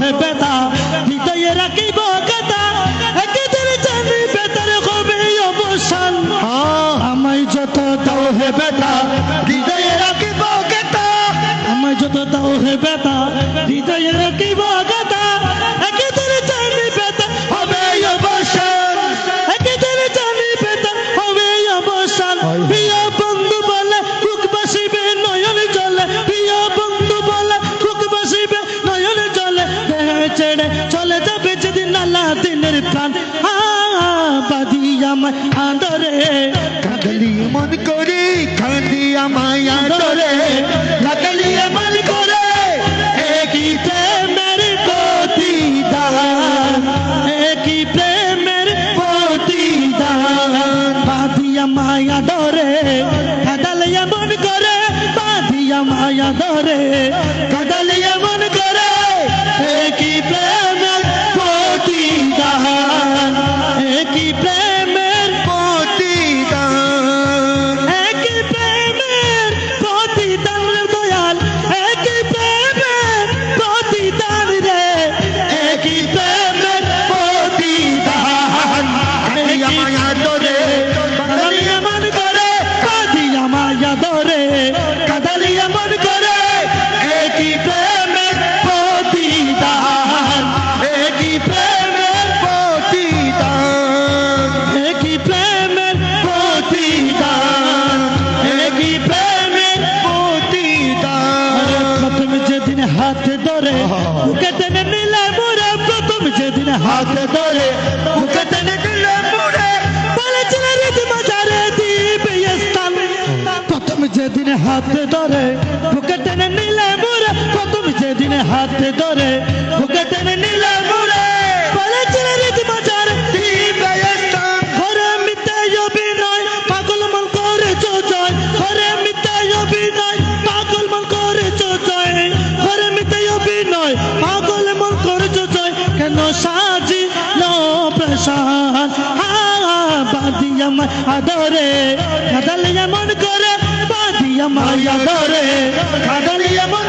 হে বেতা হৃদয়ে রাখিব কথা একদিন জানিবে তার হবে অবসান। আমায় যত দাও হে বেটা হৃদয়ে রাখিব কথা আমায় যত দাও হে বেটা হৃদয়ে রাখিব ছেড়ে চলে যাবে যেদিন নালা দিনের প্রাণ। বাঁধি আমায় আদরে। কাঁদলি মন করি কাঁদি আমায় আদরে। লাগালি আমার করে একই প্রেমের প্রতিদান। একই প্রেমের প্রতিদান। বাঁধিয়া মায়া ধরে কাদালিয়া মন করে বাঁধিয়া মায়া ধরে কাদালিয়া হাত ধরে, বুকে টেনে মোরে প্রথম যেদিন হাত ধরে, বুকে টেনে মোরে বলেছিল স্থান প্রথম যেদিন হাত ধরে মোরে প্রথম যেদিন হাত ধরে নিলে প্রসাদ বাদিয়া মাই আদরে কাদালিয়া মন করে বাদিয়া মাই আদরে কাদালিয়া মন